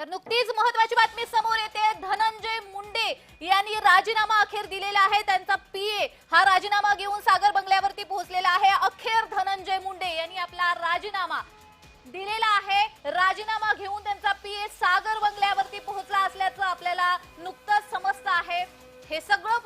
तर नुकतीच महत्वाची बातमी समोर येते. धनंजय मुंडे यांनी राजीनामा अखेर दिलेला आहे. त्यांचा पीए हा राजीनामा घेऊन सागर बंगल्यावरती पोहोचलेला आहे. अखेर धनंजय मुंडे यांनी आपला राजीनामा दिलेला आहे. राजीनामा घेऊन त्यांचा पीए सागर बंगल्यावरती पोहोचला असल्याचं आपल्याला नुकतंच समजतं आहे. हे सगळं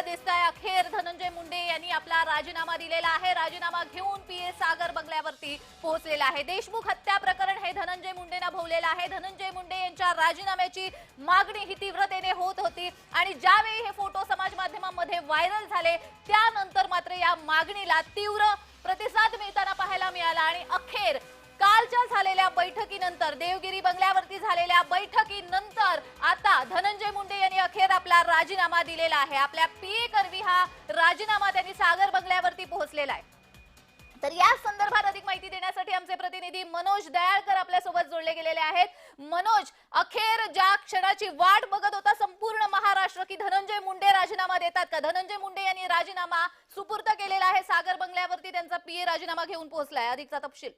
मुंडेना दिसत आहे अखेर धनंजय मुंडे यांनी आपला राजीनामा दिलेला आहे. राजीनामा घेऊन पीए सागर बंगल्यावरती पोहोचलेला आहे. देशमुख हत्या प्रकरण हे धनंजय मुंडेना भोवलेलं आहे. धनंजय मुंडे यांच्या राजीनाम्याची मागणी ही तीव्रतेने होत होती आणि ज्यावेळी हे फोटो समाज माध्यमांमध्ये व्हायरल झाले त्यानंतर मात्र या मागणीला तीव्र प्रतिसाद मिळताना पाहायला मिळाला आणि अखेर बैठकीनंतर देवगिरी बंगल्यावरती झालेल्या बैठकीनंतर आता धनंजय मुंडे यांनी अखेर आपला राजीनामा दिलेला आहे. आपल्या पीए करवी हा राजीनामा त्यांनी सागर बंगल्यावरती पोहोचलेला आहे. तर या संदर्भात अधिक माहिती देण्यासाठी आमचे प्रतिनिधी मनोज दयाळकर आपल्यासोबत जोडले गेलेले आहेत. मनोज अखेर ज्या क्षणाची वाट बघत होता संपूर्ण महाराष्ट्र की धनंजय मुंडे राजीनामा देतात का? धनंजय मुंडे यांनी राजीनामा सुपूर्द केलेला आहे. सागर बंगल्यावरती त्यांचा पीए राजीनामा घेऊन पोहोचलाय. अधिकचा तपशील.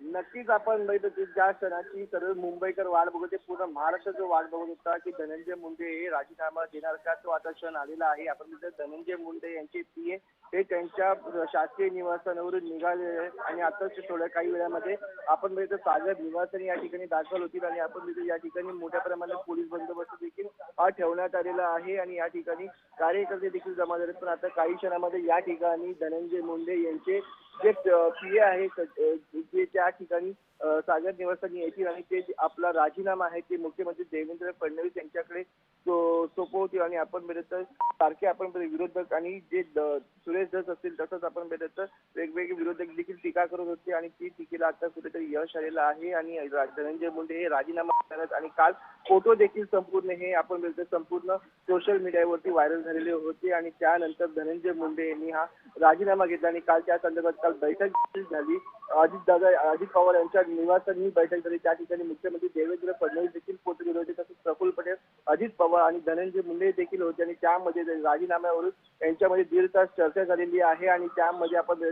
नक्कीच आपण बघितलं की ज्या क्षणाची सर्व मुंबईकर वाट बघत होते पूर्ण महाराष्ट्र जो वाट बघत होता की धनंजय मुंडे हे राजीनामा देणार का? तो आता क्षण आलेला आहे. आपण धनंजय मुंडे यांचे पीए हे त्यांच्या शासकीय निवासावरून निघाले आणि आताच थोड्या काही वेळामध्ये आपण बघितलं सागर निवासाने या ठिकाणी दाखल होतील आणि आपण बघितलं या ठिकाणी मोठ्या प्रमाणात पोलीस बंदोबस्त देखील ठेवण्यात आलेला आहे. आणि या ठिकाणी कार्यकर्ते देखील जमा झाले पण आता काही क्षणामध्ये या ठिकाणी धनंजय मुंडे यांचे जे पीए आहे जे त्या ठिकाणी सागर निवासस्थानी येतील आणि ते आपला राजीनामा आहे ते मुख्यमंत्री देवेंद्र फडणवीस यांच्याकडे सोपवतील आणि आपण भेटत सारखे आपण विरोधक आणि जे सुरेश दस असतील तसंच आपण भेटत वेगवेगळे विरोधक देखील टीका करत होते आणि ती टीकेला आता कुठेतरी यश आलेलं आहे आणि धनंजय मुंडे हे राजीनामा करत आणि काल फोटो देखील संपूर्ण हे आपण बघितलं संपूर्ण सोशल मीडियावरती व्हायरल झालेले होते आणि त्यानंतर धनंजय मुंडे यांनी हा राजीनामा घेतला आणि काल त्या संदर्भात काल बैठक झाली. अजित दादा अजित पवार यांच्या निवासात ही बैठक झाली. त्या ठिकाणी मुख्यमंत्री देवेंद्र फडणवीस देखील पोहोचले होते. तसेच प्रफुल्ल पटेल अजित पवार आणि धनंजय मुंडे देखील होते आणि त्यामध्ये राजीनाम्यावरून यांच्यामध्ये दीड तास चर्चा झालेली आहे आणि त्यामध्ये आपण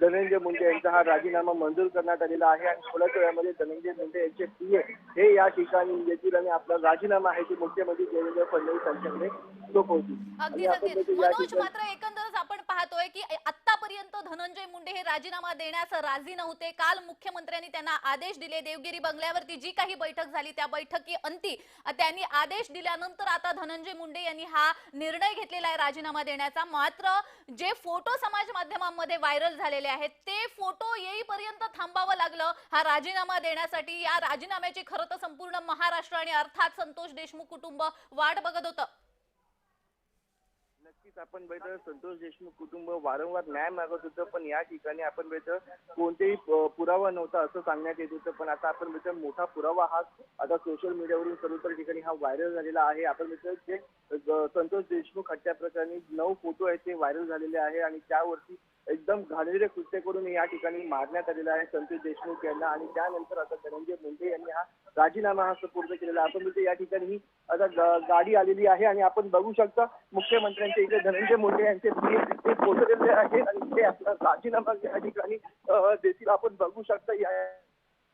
धनंजय मुंडे यांचा हा राजीनामा मंजूर करण्यात आलेला आहे आणि थोड्याच वेळामध्ये धनंजय मुंडे यांचे पीए हे या ठिकाणी येतील आणि आपला राजीनामा आहे ते मुख्यमंत्री देवेंद्र फडणवीस यांच्याकडे सोपवतील. मात्र एकंदरच आपण पाहतोय की आतापर्यंत धनंजय मुंडे हे राजीनामा देण्यास राजी नव्हते. काल मुख्यमंत्र्यांनी त्यांना आदेश दिले. देवगिरी बंगल्यावरती जी काही बैठक झाली त्या बैठकी अंती त्यांनी आदेश दिल्यानंतर आता धनंजय मुंडे यांनी हा निर्णय घेतलेला आहे राजीनामा देण्याचा. मात्र जे फोटो समाज माध्यमांमध्ये व्हायरल झालेले आहेत ते फोटो येईपर्यंत थांबावं लागलं. हा राजीनामा देण्यासाठी या राजीनाम्याची खरं तर संपूर्ण महाराष्ट्र आणि अर्थात संतोष देशमुख कुटुंब वाट बघत होतं. आपण बघितलं संतोष देशमुख कुटुंब वारंवार न्याय मागत होतं पण या ठिकाणी आपण बघितलं कोणतेही पुरावा नव्हता असं सांगण्यात येत होतं. पण आता आपण बघितलं मोठा पुरावा हा आता सोशल मीडियावरून सर्वत्र ठिकाणी हा व्हायरल झालेला आहे. आपण बघितलं जे संतोष देशमुख हत्या प्रकरणी नऊ फोटो आहेत ते व्हायरल झालेले आहे आणि त्यावरती एकदम घाणेरडे कृत्य करून या ठिकाणी मारण्यात आलेलं आहे. संतोष देशमुख यांना आणि त्यानंतर आता धनंजय मुंडे यांनी हा राजीनामा हा सुपूर्द केलेला आपण म्हणजे या ठिकाणी ही आता गाडी आलेली आहे आणि आपण बघू शकता मुख्यमंत्र्यांचे इथे धनंजय मुंडे यांचे पी ते पोहोचलेले आहेत आणि ते आपला राजीनामा या ठिकाणी देखील देतील आपण बघू शकता. या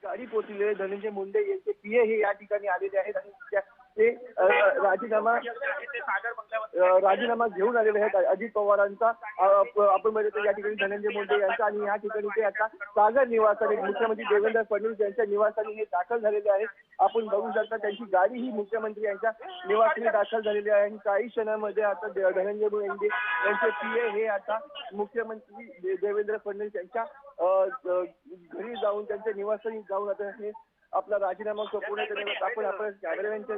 गाडी पोहोचलेले धनंजय मुंडे यांचे पीए हे या ठिकाणी आलेले आहेत आणि त्या- ते राजीनामा राजीनामा घेऊन आलेले आहेत. अजित पवारांचा आपण बघितलं या ठिकाणी धनंजय मुंडे यांचा आणि या ठिकाणी ते आता सागर निवासाने मुख्यमंत्री देवेंद्र फडणवीस यांच्या निवासाने हे दाखल झालेले आहेत. आपण बघू शकता त्यांची गाडी ही मुख्यमंत्री यांच्या निवासाने दाखल झालेली आहे आणि काही क्षणामध्ये आता धनंजय मुंडे यांचे पीए हे आता मुख्यमंत्री देवेंद्र फडणवीस यांच्या घरी जाऊन त्यांच्या निवासाने जाऊन आता हे आपला राजीनामा सोपवण्यात आहे. आपण आपण कॅमेरामॅनच्या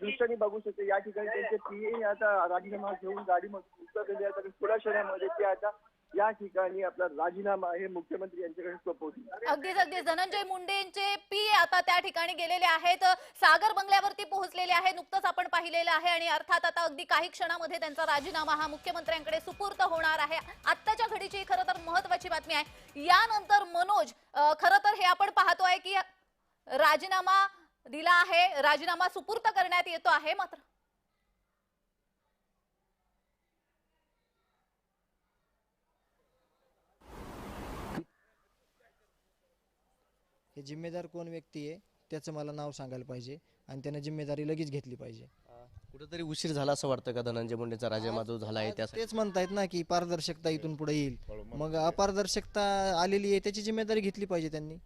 दृष्टीने बघू शकतो. या ठिकाणी त्यांचे पीए आता राजीनामा घेऊन गाडीमध्ये उतरलेले आहेत. आणि थोड्या क्षणामध्ये ते आता या ठिकाणी आपला राजीनामा हे मुख्यमंत्री यांच्याकडे सोपवतील. अगदीच अगदीच. धनंजय मुंडेंचे पी आता त्या ठिकाणी गेलेले आहेत. सागर बंगल्यावरती पोहोचलेले आहे नुकतंच आपण पाहिलेलं आहे. आणि अर्थात आता अगदी काही क्षणामध्ये त्यांचा राजीनामा हा मुख्यमंत्र्यांकडे सुपूर्त होणार आहे. आत्ताच्या घडीची खरं तर महत्वाची बातमी आहे. यानंतर मनोज खरं तर हे आपण पाहतोय की राजीनामा दिला आहे राजीनामा सुपूर्त करण्यात येतो आहे मात्र. ते जिम्मेदार कोण व्यक्ती आहे त्याचं मला नाव सांगायला पाहिजे आणि त्यानं जिम्मेदारी लगेच घेतली पाहिजे. कुठेतरी उशीर झाला असं वाटतं का धनंजय मुंडेचा राजीनामा जो झाला आहे त्यासाठी? तेच म्हणतायत ना की पारदर्शकता इथून पुढे येईल. मग अपारदर्शकता आलेली आहे त्याची जिम्मेदारी घेतली पाहिजे त्यांनी.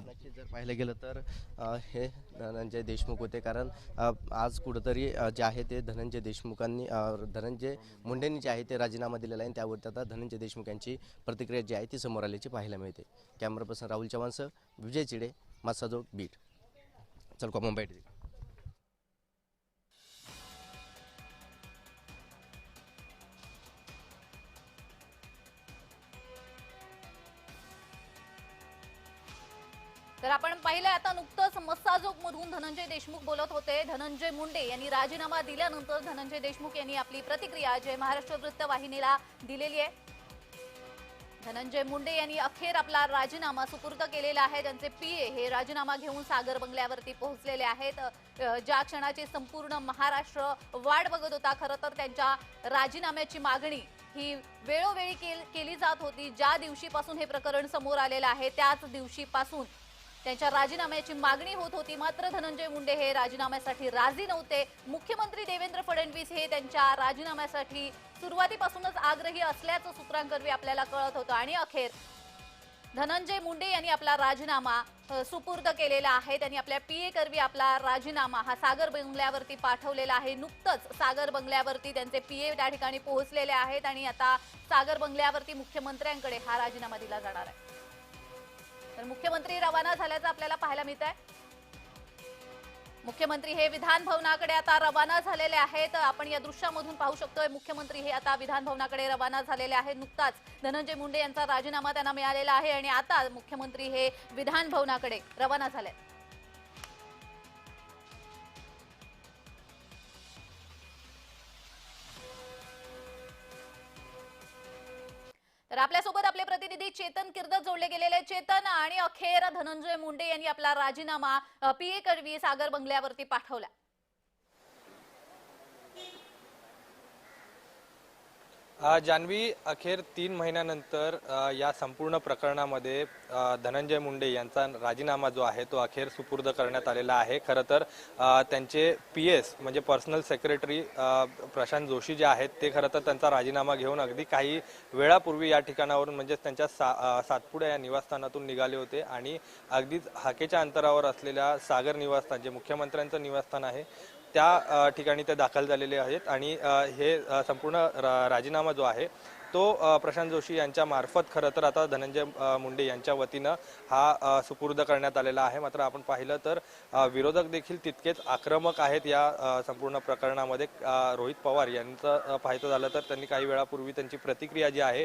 नक्कीच जर पाहिलं गेलं तर अ, हे धनंजय देशमुख होते. कारण अ, आज कुठंतरी अ, जे आहे ते धनंजय देशमुखांनी अ, धनंजय मुंडेंनी जे आहे ते राजीनामा दिलेला आहे. आणि त्यावरती आता धनंजय देशमुख यांची प्रतिक्रिया जी आहे ती समोर आल्याची पाहायला मिळते. कॅमेरा पर्सन राहुल चव्हाणसह विजय चिडे मासाजो बीट चल को मुंबई तर आपण पाहिलं आता नुकतंच मस्साजोग मधून धनंजय देशमुख बोलत होते. धनंजय मुंडे यांनी राजीनामा दिल्यानंतर धनंजय देशमुख यांनी आपली प्रतिक्रिया जय महाराष्ट्र वृत्तवाहिनीला दिलेली आहे. धनंजय मुंडे यांनी अखेर आपला राजीनामा सुपूर्द केलेला आहे. त्यांचे पीए हे राजीनामा घेऊन सागर बंगल्यावरती पोहोचलेले आहेत. ज्या क्षणाची संपूर्ण महाराष्ट्र वाट बघत होता खरं तर त्यांच्या राजीनाम्याची मागणी ही वेळोवेळी केली जात होती. ज्या दिवशीपासून हे प्रकरण समोर आलेलं आहे त्याच दिवशीपासून त्यांच्या राजीनाम्याची मागणी होत होती. मात्र धनंजय मुंडे हे राजीनाम्यासाठी राजी नव्हते. मुख्यमंत्री देवेंद्र फडणवीस हे त्यांच्या राजीनाम्यासाठी सुरुवातीपासूनच आग्रही असल्याचं सूत्रांकरवी आपल्याला कळत होतं. आणि अखेर धनंजय मुंडे यांनी आपला राजीनामा सुपूर्द केलेला आहे. त्यांनी आपल्या पीए करवी आपला राजीनामा हा सागर बंगल्यावरती पाठवलेला आहे. नुकतंच सागर बंगल्यावरती त्यांचे पीए त्या ठिकाणी पोहोचलेले आहेत आणि आता सागर बंगल्यावरती मुख्यमंत्र्यांकडे हा राजीनामा दिला जाणार आहे. तर मुख्यमंत्री रवाना झाल्याचं आपल्याला पाहायला मिळत आहे मुख्यमंत्री हे विधान भवनाकडे आता रवाना झालेले आहेत. आपण या दृश्यामधून पाहू शकतोय मुख्यमंत्री हे आता विधान भवनाकडे रवाना झालेले आहेत. नुकताच धनंजय मुंडे यांचा राजीनामा त्यांना मिळालेला आहे आणि आता मुख्यमंत्री हे विधान भवनाकडे रवाना झाले तर आपल्यासोबत प्रतिनिधी चेतन किर्दत जोडले गेलेले चेतन आणि अखेर धनंजय मुंडे यांनी आपला राजीनामा पीए कडवी सागर बंगल्यावरती पाठवला. जान्हवी अखेर तीन महिन्यानंतर या संपूर्ण प्रकरणामध्ये धनंजय मुंडे यांचा राजीनामा जो आहे तो अखेर सुपूर्द करण्यात आलेला आहे. खरं तर त्यांचे पी एस म्हणजे पर्सनल सेक्रेटरी प्रशांत जोशी जे आहेत ते खरं तर त्यांचा राजीनामा घेऊन अगदी काही वेळापूर्वी या ठिकाणावरून म्हणजेच त्यांच्या सा सातपुडा या निवासस्थानातून निघाले होते आणि अगदीच हाकेच्या अंतरावर असलेल्या सागर निवासस्थान जे मुख्यमंत्र्यांचं निवासस्थान आहे त्या ठिकाणी ते दाखल झालेले आहेत आणि हे संपूर्ण रा- राजीनामा जो आहे तो प्रशांत जोशी यांच्या मार्फत खरं तर आता धनंजय मुंडे यांच्या वतीनं हा सुपूर्द करण्यात आलेला आहे. मात्र आपण पाहिलं तर विरोधक देखील तितकेच आक्रमक आहेत या संपूर्ण प्रकरणामध्ये. रोहित पवार यांचं पाहायचं झालं तर त्यांनी काही वेळापूर्वी त्यांची प्रतिक्रिया जी आहे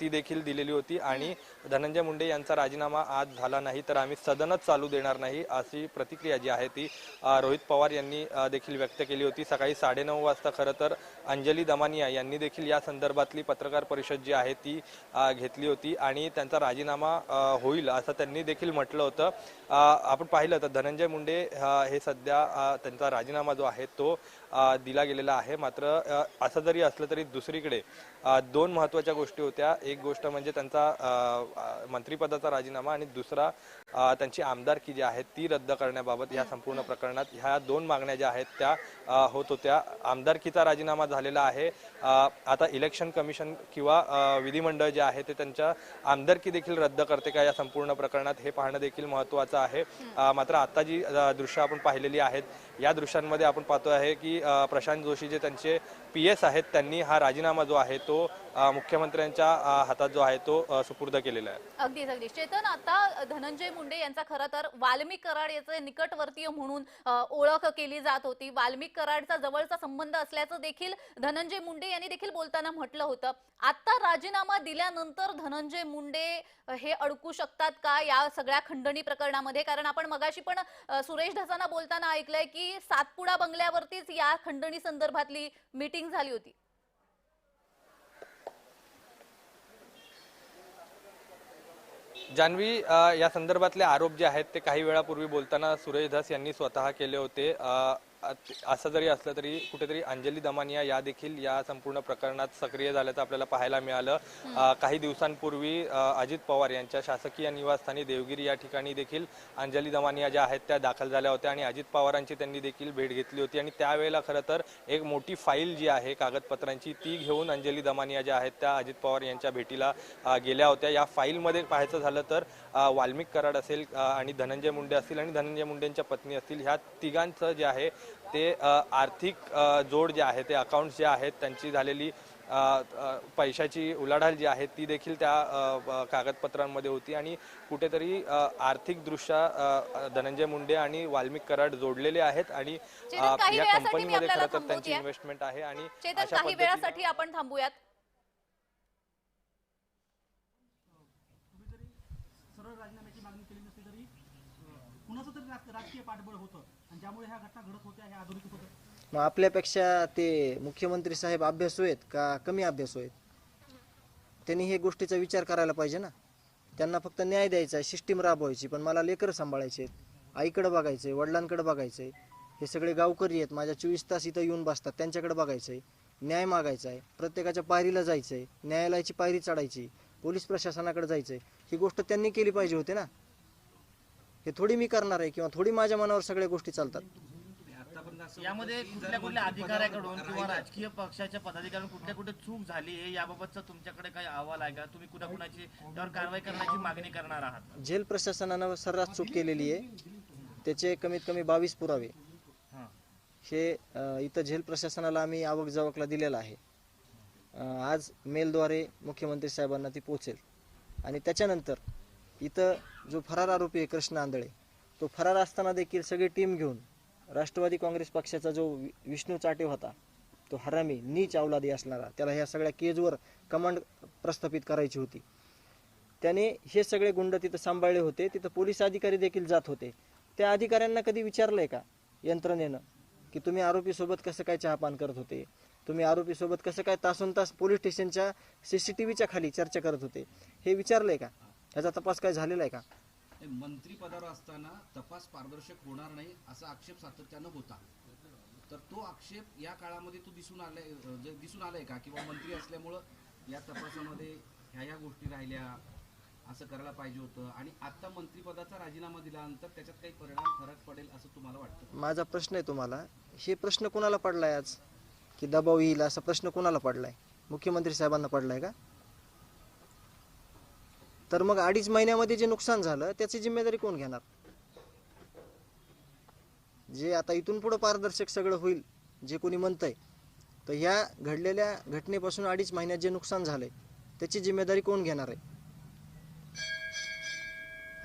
ती देखील दिलेली होती. आणि धनंजय मुंडे यांचा राजीनामा आज झाला नाही तर आम्ही सदनच चालू देणार नाही अशी प्रतिक्रिया जी आहे ती रोहित पवार यांनी देखील व्यक्त केली होती. सकाळी साडेनऊ वाजता खरं तर अंजली दमानिया यांनी देखील या संदर्भातली पत्रकार परिषद जी आहे ती घेतली होती आणि त्यांचा राजीनामा होईल असं त्यांनी देखील म्हटलं होतं. आपण पाहिलं तर धनंजय मुंडे हे सध्या त्यांचा राजीनामा जो आहे तो दिला गेलेला आहे. मात्र असं जरी असलं तरी दुसरीकडे दोन महत्त्वाच्या गोष्टी होत्या. एक गोष्ट म्हणजे त्यांचा मंत्रीपदाचा मंत्रिपदाचा राजीनामा आणि दुसरा त्यांची आमदारकी जी आहे ती रद्द करण्याबाबत या संपूर्ण प्रकरणात ह्या दोन मागण्या ज्या आहेत त्या होत होत्या. आमदारकीचा राजीनामा झालेला आहे. आता इलेक्शन कमिशन किंवा विधिमंडळ जे आहे ते त्यांच्या आमदारकी देखील रद्द करते का या संपूर्ण प्रकरणात हे पाहणं देखील महत्त्वाचं आहे. मात्र आता जी दृश्य आपण पाहिलेली आहेत या दृश्यांमध्ये आपण पाहतो आहे की प्रशांत जोशी जे त्यांचे पी एस आहेत त्यांनी हा राजीनामा जो आहे तो मुख्यमंत्र्यांच्या हातात जो आहे तो सुपूर्द केलेला आहे. अगदीच अगदी चेतन आता धनंजय मुंडे यांचा खरं तर वाल्मिक कराड याचे निकटवर्तीय म्हणून ओळख केली जात होती. वाल्मिक कराडचा जवळचा संबंध असल्याचं देखील धनंजय मुंडे यांनी देखील बोलताना म्हटलं होतं. आता राजीनामा दिल्यानंतर धनंजय मुंडे हे अडकू शकतात का या सगळ्या खंडणी प्रकरणामध्ये? कारण आपण मगाशी पण सुरेश ढसाना बोलताना ऐकलंय की सातपुडा बंगल्यावरतीच या खंडणी संदर्भातली मीटिंग झाली होती. जान्हवी या संदर्भातले आरोप जे आहेत ते काही वेळापूर्वी बोलताना सुरेश धस यांनी स्वतः केले होते. असं जरी असलं तरी कुठेतरी अंजली दमानिया या देखील या संपूर्ण प्रकरणात सक्रिय झाल्याचं आपल्याला पाहायला मिळालं. काही दिवसांपूर्वी अजित पवार यांच्या शासकीय निवासस्थानी देवगिरी या ठिकाणी देखील अंजली दमानिया ज्या आहेत त्या दाखल झाल्या होत्या आणि अजित पवारांची त्यांनी देखील भेट घेतली होती. आणि त्यावेळेला खरं तर एक मोठी फाईल जी आहे कागदपत्रांची ती घेऊन अंजली दमानिया ज्या आहेत त्या अजित पवार यांच्या भेटीला गेल्या होत्या. या फाईलमध्ये पाहायचं झालं तर वाल्मिक कराड असेल आणि धनंजय मुंडे असतील आणि धनंजय मुंडेंच्या पत्नी असतील. ह्या तिघांचं जे आहे ते आर्थिक जोड जे आहे ते अकाउंट्स जे आहेत त्यांची झालेली पैशाची उलाढाल जी आहे ती देखील त्या कागदपत्रांमध्ये होती. आणि कुठेतरी आर्थिकदृष्ट्या धनंजय मुंडे आणि वाल्मिक कराड जोडलेले आहेत आणि या कंपनीमध्ये खरं तर त्यांची. इन्व्हेस्टमेंट आहे आणि काही वेळासाठी आपण थांबूयात. सरळ राजीनाम्याची मागणी केली नसली तरी अं, कुणाचं तरी राज- राजकीय पाठबळ होतं. आणि ज्यामुळे ह्या घटना घडत होत्या हे होतं. मग आपल्यापेक्षा ते मुख्यमंत्री साहेब अभ्यासू आहेत का कमी अभ्यासू आहेत? त्यांनी हे गोष्टीचा विचार करायला पाहिजे ना. त्यांना फक्त न्याय द्यायचा आहे सिस्टीम राबवायची पण मला लेकरं सांभाळायचे आहेत आईकडे बघायचं आहे वडिलांकडे बघायचं आहे. हे सगळे गावकरी आहेत माझ्या चोवीस तास इथं येऊन बसतात त्यांच्याकडे बघायचं आहे. न्याय मागायचा आहे प्रत्येकाच्या पायरीला जायचं आहे न्यायालयाची पायरी चढायची पोलीस प्रशासनाकडे जायचं आहे. ही गोष्ट त्यांनी केली पाहिजे होती ना. हे थोडी मी करणार आहे किंवा थोडी माझ्या मनावर सगळ्या गोष्टी चालतात. यामध्ये कुठल्या कुठल्या अधिकाऱ्याकडून किंवा राजकीय पक्षाच्या पदाधिकाऱ्यांकडून कुठल्या कुठे चूक झाली आहे याबाबतचा तुमच्याकडे काही अहवाल आहे का? तुम्ही कुणा कुणाची त्यावर कारवाई करण्याची मागणी करणार आहात? जेल प्रशासनानं सर्रास चूक केलेली आहे. त्याचे कमीत कमी बावीस पुरावे. हां. हे इथं जेल प्रशासनाला आम्ही आवक जावकला दिलेला आहे. आज मेलद्वारे मुख्यमंत्री साहेबांना ती पोचेल आणि त्याच्यानंतर इथं जो फरार आरोपी आहे कृष्ण आंधळे तो फरार असताना देखील सगळी टीम घेऊन राष्ट्रवादी काँग्रेस पक्षाचा जो विष्णू चाटे होता तो हरामी नीच अवलादी असणारा त्याला ह्या सगळ्या केजवर कमांड प्रस्थापित करायची होती. त्याने हे सगळे गुंड तिथं सांभाळले होते तिथं पोलीस अधिकारी देखील जात होते. त्या अधिकाऱ्यांना कधी विचारलंय का यंत्रणेनं की तुम्ही आरोपीसोबत कसं काय चहापान करत होते? तुम्ही आरोपीसोबत कसं काय तासून तास पोलीस स्टेशनच्या सीसीटीव्हीच्या खाली चर्चा करत होते? हे विचारलंय का? ह्याचा तपास काय झालेला आहे का? मंत्रीपदावर असताना तपास पारदर्शक होणार नाही असा आक्षेप सातत्यानं होता. तर तो आक्षेप या काळामध्ये तो दिसून आलाय दिसून आलाय का? किंवा मंत्री असल्यामुळं या तपासामध्ये ह्या ह्या गोष्टी राहिल्या असं करायला पाहिजे होतं. आणि आता मंत्रीपदाचा राजीनामा दिल्यानंतर त्याच्यात काही परिणाम फरक पडेल असं तुम्हाला वाटतं? माझा प्रश्न आहे तुम्हाला. हे प्रश्न कोणाला पडलाय आज? की दबाव येईल असा प्रश्न कोणाला पडलाय? मुख्यमंत्री साहेबांना पडलाय का? तर मग अडीच महिन्यामध्ये जे नुकसान झालं त्याची जिम्मेदारी कोण घेणार? जे आता इथून पुढे पारदर्शक सगळं होईल जे कोणी म्हणतंय तर ह्या घडलेल्या घटनेपासून अडीच महिन्यात जे नुकसान झालंय त्याची जिम्मेदारी कोण घेणार आहे?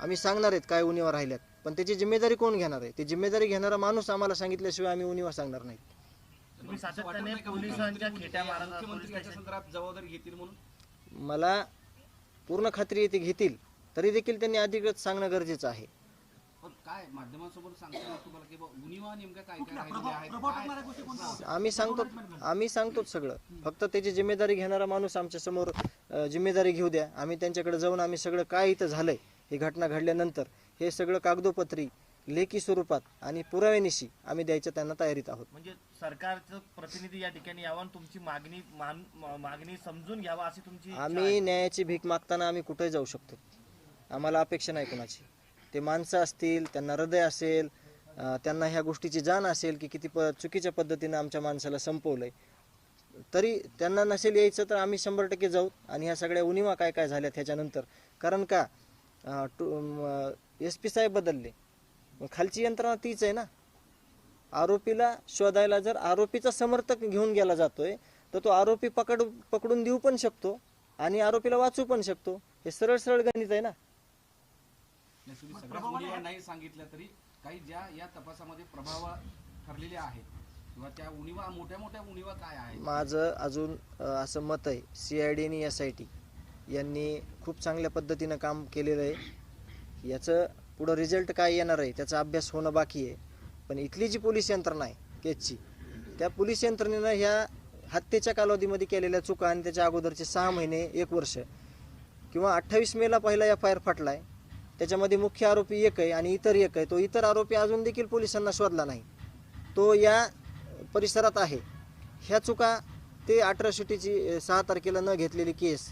आम्ही सांगणार आहेत काय उणीवा राहिल्यात पण त्याची जिम्मेदारी कोण घेणार आहे? ती जिम्मेदारी घेणारा माणूस आम्हाला सांगितल्याशिवाय आम्ही उणीवा सांगणार नाही. मला पूर्ण खात्री आहे ते घेतील तरी देखील त्यांनी अधिकृत सांगणं गरजेचं आहे. पण काय माध्यमांसमोर सांगताना तुम्हाला की बुवा उणिवा नेमक्या काय काय कुठल्या राहिलेल्या प्रभाव आहेत प्रभाव काय- टाकणाऱ्या गोष्टी कोणत्या आम्ही सांगतो आम्ही सांगतोच सगळं. फक्त त्याची जिम्मेदारी घेणारा माणूस आमच्यासमोर अं, जिम्मेदारी घेऊ द्या. आम्ही त्यांच्याकडे जाऊन आम्ही सगळं काय इथं झालंय ही घटना घडल्यानंतर हे सगळं कागदोपत्री लेखी स्वरूपात आणि पुराव्यानिशी आम्ही द्यायच्या त्यांना तयारीत आहोत. म्हणजे सरकारचं प्रतिनिधी या ठिकाणी यावं आणि तुमची मागणी मान- मा- मागणी समजून घ्यावा अशी तुमची इच्छा आम्ही. न्यायाची भीक मागताना आम्ही कुठेही जाऊ शकतो. आम्हाला अपेक्षा नाही कोणाची. ते माणसं असतील त्यांना हृदय असेल अं, त्यांना ह्या गोष्टीची जाण असेल की किती प चुकीच्या पद्धतीनं आमच्या माणसाला संपवलंय. तरी त्यांना नसेल यायचं तर आम्ही शंभर टक्के जाऊ आणि ह्या सगळ्या उणिवा काय काय झाल्यात ह्याच्यानंतर. कारण का एस पी साहेब बदलले. मग खालची यंत्रणा तीच आहे ना. आरोपीला शोधायला जर आरोपीचा समर्थक घेऊन गेला जातोय तर तो आरोपी पकड पकडून देऊ पण शकतो आणि आरोपीला वाचू पण शकतो. हे सरळ सरळ गणित आहे ना. नाही, सांगितल्या तरी काही ज्या या तपासामध्ये प्रभाव ठरलेल्या आहेत किंवा त्या उणिवा मोठ्या मोठ्या उणिवा काय आहेत? माझं अजून असं मत आहे सी आय डी आणि एस आय टी यांनी खूप चांगल्या पद्धतीनं काम केलेलं आहे. याचं पुढं रिझल्ट काय येणार आहे त्याचा अभ्यास होणं बाकी आहे. पण इथली जी पोलीस यंत्रणा आहे केसची त्या पोलीस यंत्रणेनं ह्या हत्येच्या कालावधीमध्ये केलेल्या चुका आणि त्याच्या अगोदरचे सहा महिने एक वर्ष किंवा अठ्ठावीस मेला पहिला एफ आय आर फाटला आहे त्याच्यामध्ये मुख्य आरोपी एक आहे आणि इतर एक आहे. तो इतर आरोपी अजून देखील पोलिसांना शोधला नाही. तो या परिसरात आहे. ह्या चुका ते अठरा सहा तारखेला न घेतलेली केस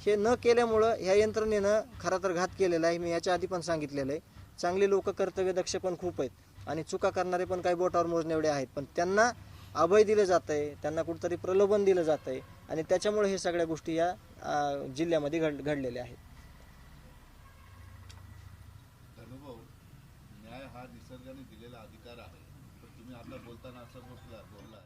हे न केल्यामुळं ह्या यंत्रणेनं खरा तर घात केलेला आहे. मी याच्या आधी पण सांगितलेलं आहे. चांगले लोक कर्तव्यदक्ष पण खूप आहेत. आणि चुका करणारे पण काही बोटावर मोजणे एवढे आहेत. पण त्यांना अभय दिलं जात आहे त्यांना कुठंतरी प्रलोभन दिलं जात आहे आणि त्याच्यामुळे हे सगळ्या गोष्टी या जिल्ह्यामध्ये घड घडलेल्या आहेत. न्याय हा निसर्गाने दिलेला अधिकार आहे. तुम्ही आता बोलताना असं बोलला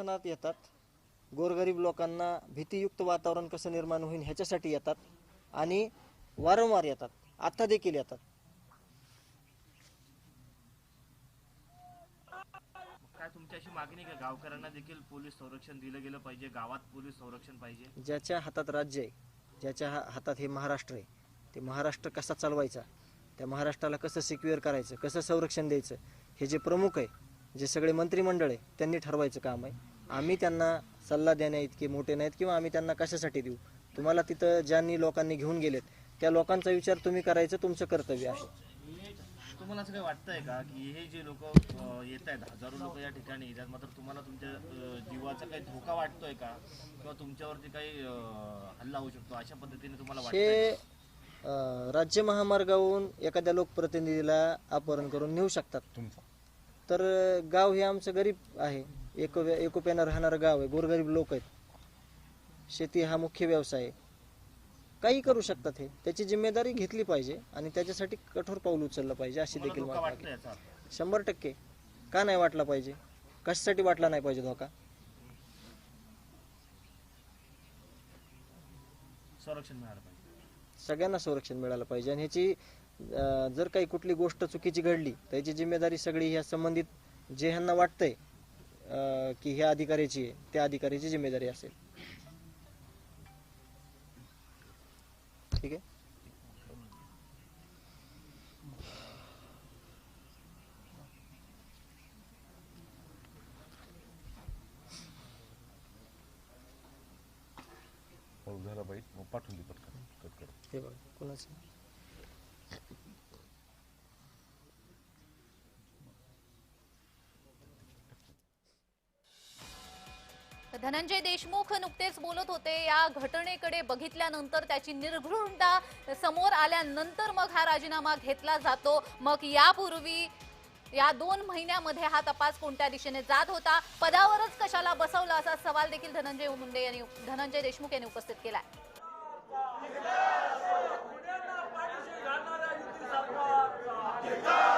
समर्थनात येतात. गोरगरीब लोकांना भीतीयुक्त वातावरण कसं निर्माण होईल ह्याच्यासाठी येतात. आणि वारंवार येतात. आता देखील येतात. काय तुमची अशी मागणी का? गावकऱ्यांना देखील पोलीस संरक्षण दिलं गेलं पाहिजे? गावात पोलीस संरक्षण पाहिजे? ज्याच्या हातात राज्य आहे ज्याच्या हातात हे महाराष्ट्र आहे ते महाराष्ट्र कसा चालवायचा? त्या महाराष्ट्राला कसं सिक्युअर करायचं? कसं संरक्षण द्यायचं? हे जे प्रमुख आहे जे सगळे मंत्रिमंडळ आहे त्यांनी ठरवायचं काम आहे. आम्ही त्यांना सल्ला देण्या इतके मोठे नाहीत किंवा आम्ही त्यांना कशासाठी देऊ? तुम्हाला तिथं ज्यांनी लोकांनी घेऊन गेलेत त्या लोकांचा विचार तुम्ही करायचं तुमचं कर्तव्य आहे. तुम्हाला असं काही वाटतंय का की हे जे लोक येत आहेत हजारो लोक या ठिकाणी येतात मात्र तुम्हाला तुमच्या जीवाचा काही धोका वाटतोय का? किंवा तुमच्यावरती काही हल्ला होऊ शकतो? अशा पद्धतीने तुम्हाला हे राज्य महामार्गावरून एखाद्या लोकप्रतिनिधीला अपहरण करून नेऊ शकतात. तर गाव हे आमचं गरीब आहे. एको एकोप्यानं राहणारं गाव आहे. गोरगरीब लोक आहेत. शेती हा मुख्य व्यवसाय आहे. काही करू शकतात हे. त्याची जिम्मेदारी घेतली पाहिजे आणि त्याच्यासाठी कठोर पाऊल उचललं पाहिजे अशी देखील शंभर टक्के. का नाही वाटला पाहिजे? कशासाठी वाटला नाही पाहिजे धोका? संरक्षण मिळालं पाहिजे. सगळ्यांना संरक्षण मिळालं पाहिजे. आणि ह्याची जर काही कुठली गोष्ट चुकीची घडली तर याची जिम्मेदारी सगळी ह्या संबंधित जे ह्यांना वाटतंय की ह्या अधिकाऱ्याची आहे त्या अधिकाऱ्याची जिम्मेदारी असेल. ठीक आहे? झाला बाई मग पाठवून दे पटकन. कट कर. हे बघा कोणाचं? धनंजय देशमुख नुकतेच बोलत होते या घटनेकडे बघितल्यानंतर त्याची निर्घृणता समोर आल्यानंतर मग हा राजीनामा घेतला जातो. मग यापूर्वी या दोन महिन्यामध्ये हा तपास कोणत्या दिशेने जात होता? पदावरच कशाला बसवला असा सवाल देखील धनंजय मुंडे यांनी धनंजय देशमुख यांनी उपस्थित केलाय. तर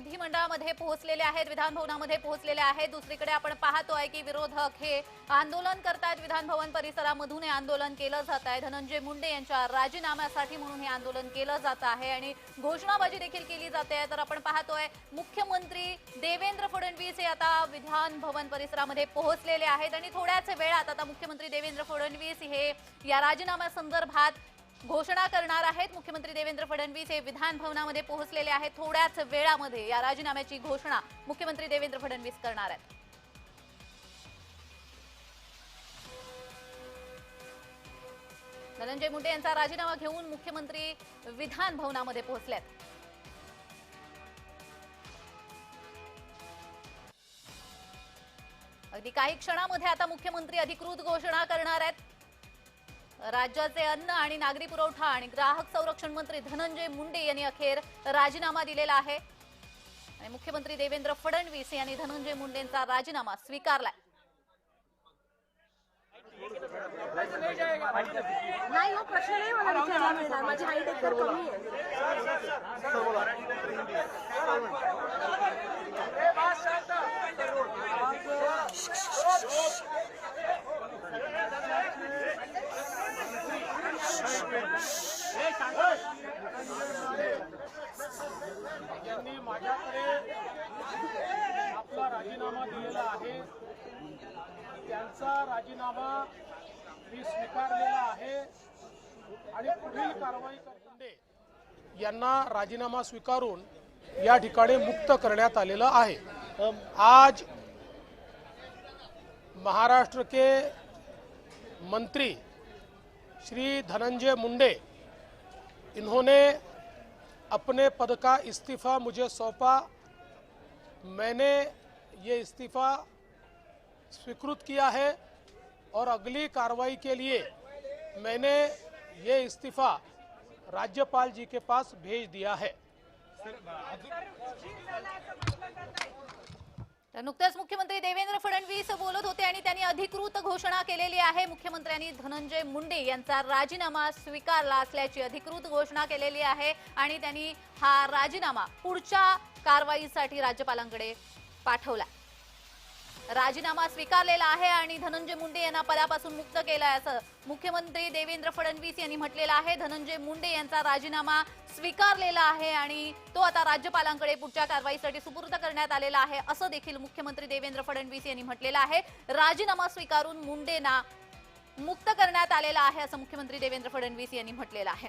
विधिमंडळामध्ये पोहोचलेले आहेत विधानभवनामध्ये पोहोचलेले आहेत. दुसरीकडे आपण पाहतोय की विरोधक हे आंदोलन करतायत. विधानभवन परिसरामधून हे आंदोलन केलं जात आहे. धनंजय मुंडे यांच्या राजीनाम्यासाठी म्हणून हे आंदोलन केलं जात आहे आणि घोषणाबाजी देखील केली जाते. तर आपण पाहतोय मुख्यमंत्री देवेंद्र फडणवीस हे आता विधानभवन परिसरामध्ये पोहोचलेले आहेत आणि थोड्याच वेळात आता मुख्यमंत्री देवेंद्र फडणवीस हे या राजीनाम्यासंदर्भात घोषणा करणार आहेत. मुख्यमंत्री देवेंद्र फडणवीस हे विधान भवनामध्ये पोहोचलेले आहेत. थोड्याच वेळामध्ये या राजीनाम्याची घोषणा मुख्यमंत्री देवेंद्र फडणवीस करणार आहेत. धनंजय मुंडे यांचा राजीनामा घेऊन मुख्यमंत्री विधान भवनामध्ये पोहोचल्यात अगदी काही क्षणामध्ये आता मुख्यमंत्री अधिकृत घोषणा करणार आहेत. राज्याचे अन्न आणि नागरी पुरवठा आणि ग्राहक संरक्षण मंत्री धनंजय मुंडे यांनी अखेर राजीनामा दिलेला आहे. आणि मुख्यमंत्री देवेंद्र फडणवीस यांनी धनंजय मुंडेंचा राजीनामा स्वीकारलाय. नाही हो प्रश्न नाही मला विचारायला मिळणार माझी हाईट एकदम कमी आहे. यांनी माझ्याकडे आपला राजीनामा दिलेला आहे. त्यांचा राजीनामा मी स्वीकारलेला आहे. आणि पुढील कारवाई मुंडे यांना राजीनामा स्वीकारून या ठिकाणी मुक्त करण्यात आलेलं आहे. आज महाराष्ट्र के मंत्री श्री धनंजय मुंडे इन्होंने अपने पद का इस्तीफा मुझे सौंपा। मैंने ये इस्तीफा स्वीकृत किया है और अगली कार्रवाई के लिए मैंने ये इस्तीफा राज्यपाल जी के पास भेज दिया है। तर नुकत्याच मुख्यमंत्री देवेंद्र फडणवीस बोलत होते आणि त्यांनी अधिकृत घोषणा केलेली आहे. मुख्यमंत्र्यांनी धनंजय मुंडे यांचा राजीनामा स्वीकारला असल्याची अधिकृत घोषणा केलेली आहे आणि त्यांनी हा राजीनामा पुढच्या कारवाईसाठी राज्यपालांकडे पाठवला राजीनामा स्वीकारलेला आहे आणि धनंजय मुंडे यांना पदापासून मुक्त केलं आहे असं मुख्यमंत्री देवेंद्र फडणवीस यांनी म्हटलेलं आहे. धनंजय मुंडे यांचा राजीनामा स्वीकारलेला आहे आणि तो आता राज्यपालांकडे पुढच्या कारवाईसाठी सुपूर्द करण्यात आलेला आहे असं देखील मुख्यमंत्री देवेंद्र फडणवीस यांनी म्हटलेलं आहे. राजीनामा स्वीकारून मुंडेंना मुक्त करण्यात आलेला आहे असं मुख्यमंत्री देवेंद्र फडणवीस यांनी म्हटलेलं आहे.